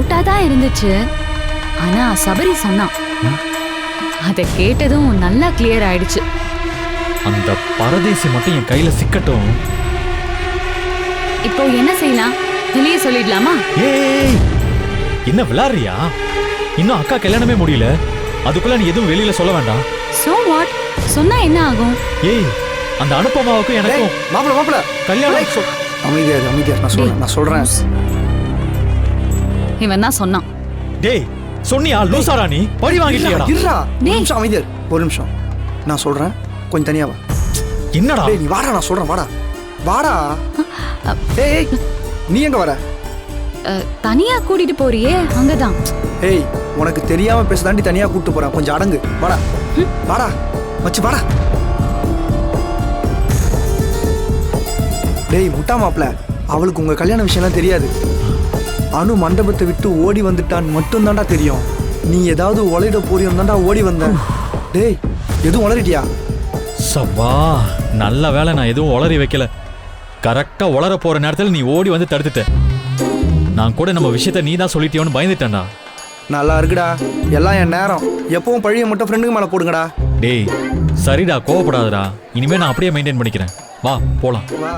டவுட்டா தான் இருந்துச்சு. ஆனா சபரி சொன்னான். அதை கேட்டதும் நல்லா கிளியர் ஆயிடுச்சு. அந்த பரதேசி மட்டும் என் கையில சிக்கட்டும். இப்போ என்ன செய்யலாம்? வெளியே சொல்லிடலாமா? ஏய் என்ன விளாடுறியா? இன்னும் அக்கா கல்யாணமே முடியல. அதுக்குள்ள நீ எதுவும் வெளியில சொல்ல வேண்டாம். சோ வாட் சொன்னா என்ன ஆகும்? ஏய் அந்த அனுப்பமாவுக்கும் டேய் எனக்கும் மாப்பிள மாப்பிள. கல்யாணம். அமைதியா அமைதியா. நான் சொல்றேன் நான் சொல்றேன். இவன் தான் சொன்னான். டேய் சொன்னியா? லூசாரா நீ? பழி வாங்கிட்டியாடா? இருடா. ஒரு. நிமிஷம் அமைதியா இரு. ஒரு நிமிஷம். நான் சொல்றேன். கொஞ்சம் தனியா வா. என்னடா? டேய் நீ வாடா நான் சொல்றேன் வாடா. வாடா. ஏய் ஏய், நீ எங்க வர? அஹ், தனியா கூட்டிட்டு போறியே அங்கதான். ஏய் உனக்கு தெரியாம பேச தாண்டி தனியா கூட்டு போறேன். கொஞ்சம் அடங்கு. வாடா. வாடா. மச்சி வாடா. டேய் முட்டா மாப்ள அவளுக்கு உங்க கல்யாண விஷயம்லாம் தெரியாது. அனு மண்டபத்தை விட்டு ஓடி வந்துட்டான்னு மட்டும்தான்டா தெரியும். நீ ஏதாவது உழையிட போறியும் தான்டா ஓடி வந்த. டேய் எதுவும் உளறிட்டியா? சப்பா நல்ல வேளை நான் எதுவும் உளறி வைக்கல. கரெக்டா உளர போற நேரத்துல நீ ஓடி வந்து தடுத்துட்ட. நான் கூட நம்ம விஷயத்த நீ தான் சொல்லிட்டியோன்னு பயந்துட்டேன்டா. நல்லா இருக்குடா. எல்லாம் என் நேரம். எப்பவும் பழிய மட்டும் ஃப்ரெண்டுக்கு மேல போடுங்கடா. டேய் சரிடா கோவப்படாதடா. இனிமே நான் அப்படியே மெயின்டைன் பண்ணிக்கிறேன். வா போலாம். வா.